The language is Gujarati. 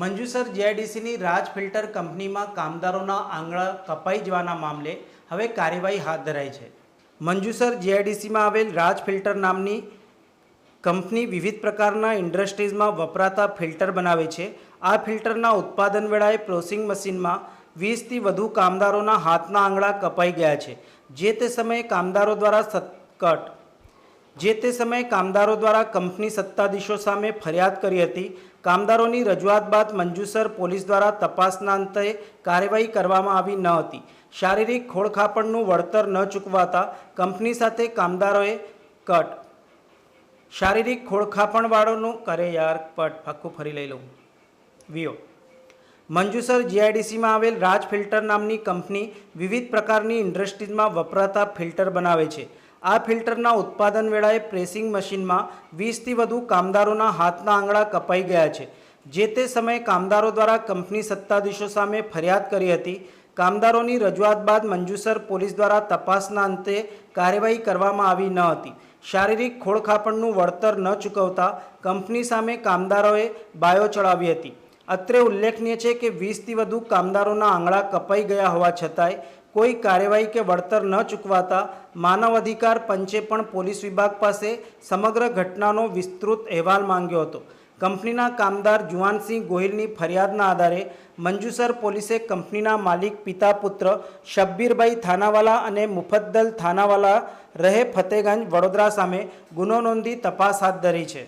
મંજુસર જીઆઈડીસીની રાજ ફિલ્ટર કંપનીમાં કામદારોના આંગળા કપાઈ જવાના મામલે હવે કાર્યવાહી હાથ ધરાઈ છે. મંજુસર જીઆઈડીસીમાં આવેલ રાજ ફિલ્ટર નામની કંપની વિવિધ પ્રકારના ઇન્ડસ્ટ્રીઝમાં વપરાતા ફિલ્ટર બનાવે છે. આ ફિલ્ટરના ઉત્પાદન વેળાએ પ્રોસિંગ મશીનમાં વીસથી વધુ કામદારોના હાથના આંગળા કપાઈ ગયા છે. જે તે સમયે કામદારો દ્વારા સતકટ જે તે સમયે કામદારો દ્વારા કંપની સત્તાધીશો સામે ફરિયાદ કરી હતી કામદારોની રજૂઆત બાદ મંજુસર પોલીસ દ્વારા તપાસના અંતે કાર્યવાહી કરવામાં આવી ન હતી. શારીરિક ખોળખાપણનું વળતર ન ચૂકવાતા કંપની સાથે કામદારોએ કટ. શારીરિક ખોળખાપણવાળોનું કરે યાર પટ આખું ફરી લઈ લઉં. વિયો. મંજુસર જીઆઈડીસીમાં આવેલ રાજ ફિલ્ટર નામની કંપની વિવિધ પ્રકારની ઇન્ડસ્ટ્રીઝમાં વપરાતા ફિલ્ટર બનાવે છે. આ ફિલ્ટરના ઉત્પાદન વેળાએ પ્રેસિંગ મશીનમાં વીસથી વધુ કામદારોના હાથના આંગળા કપાઈ ગયા છે. જે તે સમયે કામદારો દ્વારા કંપની સત્તાધીશો સામે ફરિયાદ કરી હતી. કામદારોની રજૂઆત બાદ મંજુસર પોલીસ દ્વારા તપાસના અંતે કાર્યવાહી કરવામાં આવી ન હતી. શારીરિક ખોળખાપણનું વળતર ન ચૂકવતા કંપની સામે કામદારોએ બાયો ચડાવી હતી. અત્રે ઉલ્લેખનીય છે કે વીસથી વધુ કામદારોના આંગળા કપાઈ ગયા હોવા છતાંય કોઈ કાર્યવાહી કે વળતર ન ચૂકવાતા માનવ અધિકાર પંચે પણ પોલીસ વિભાગ પાસે સમગ્ર ઘટનાનો વિસ્તૃત અહેવાલ માંગ્યો હતો. કંપનીના કામદાર જુવાનસિંહ ગોહિલની ફરિયાદના આધારે મંજુસર પોલીસે કંપનીના માલિક પિતા પુત્ર શબ્બીરભાઈ થાનાવાલા અને મુફદ્દલ થાનાવાલા રહે ફતેગંજ વડોદરા સામે ગુનો નોંધી તપાસ હાથ ધરી છે.